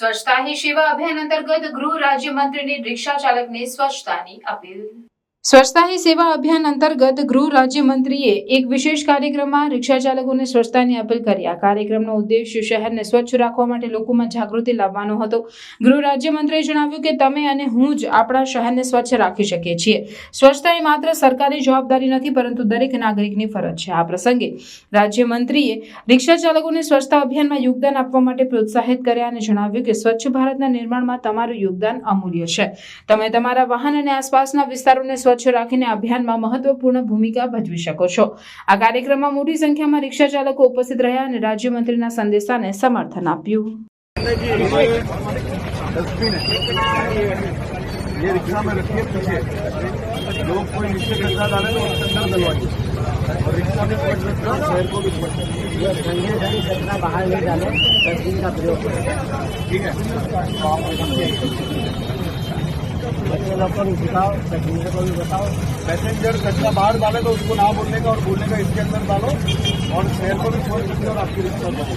સ્વચ્છતા હી સેવા અભિયાન અંતર્ગત ગૃહ રાજ્યમંત્રીની રિક્ષા ચાલકને સ્વચ્છતાની અપીલ. સ્વચ્છતા હી સેવા અભિયાન અંતર્ગત ગૃહ રાજ્યમંત્રીએ એક વિશેષ કાર્યક્રમમાં રિક્ષા ચાલકોને સ્વચ્છતાની અપીલ કરી. આ કાર્યક્રમનો ઉદ્દેશ શહેરને સ્વચ્છ રાખવા માટે લોકોમાં જાગૃતિ લાવવાનો હતો. ગૃહ રાજ્યમંત્રીએ જણાવ્યું કે તમે અને હું જ આપણા શહેરને સ્વચ્છ રાખી શકીએ છીએ. સ્વચ્છતા એ માત્ર સરકારી જવાબદારી નથી, પરંતુ દરેક નાગરિકની ફરજ છે. આ પ્રસંગે રાજ્યમંત્રીએ રિક્ષા ચાલકોને સ્વચ્છતા અભિયાનમાં યોગદાન આપવા માટે પ્રોત્સાહિત કર્યા અને જણાવ્યું કે સ્વચ્છ ભારતના નિર્માણમાં તમારું યોગદાન અમૂલ્ય છે. તમે તમારા વાહન અને આસપાસના વિસ્તારોને સ્વચ્છ રાખીને અભિયાનમાં મહત્વપૂર્ણ ભૂમિકા ભજવી શકો છો આ કાર્યક્રમમાં મોટી સંખ્યામાં રિક્ષા ચાલકો ઉપસ્થિત રહ્યા અને રાજ્યમંત્રીના સંદેશાને સમર્થન આપ્યું डस्टबिन है ये रिक्शा में रखिए पीछे लोग कोई नीचे कचरा डाले तो उसके अंदर डलवाइए और रिक्शा में स्वच्छ रखना शहर को भी स्वच्छ रखना। ये ठंडे ठंडी कचरा बाहर नहीं डाले डस्टबिन का प्रयोग करें ठीक है तो आप बच्चे लोग को भी सिखाओ पैसेंजर को भी बताओ पैसेंजर कचरा बाहर डाले तो उसको ना बोलने का और बोलने का इसके अंदर डालो और शहर को भी स्वच्छ रखिए और आपकी रिक्शा को भी।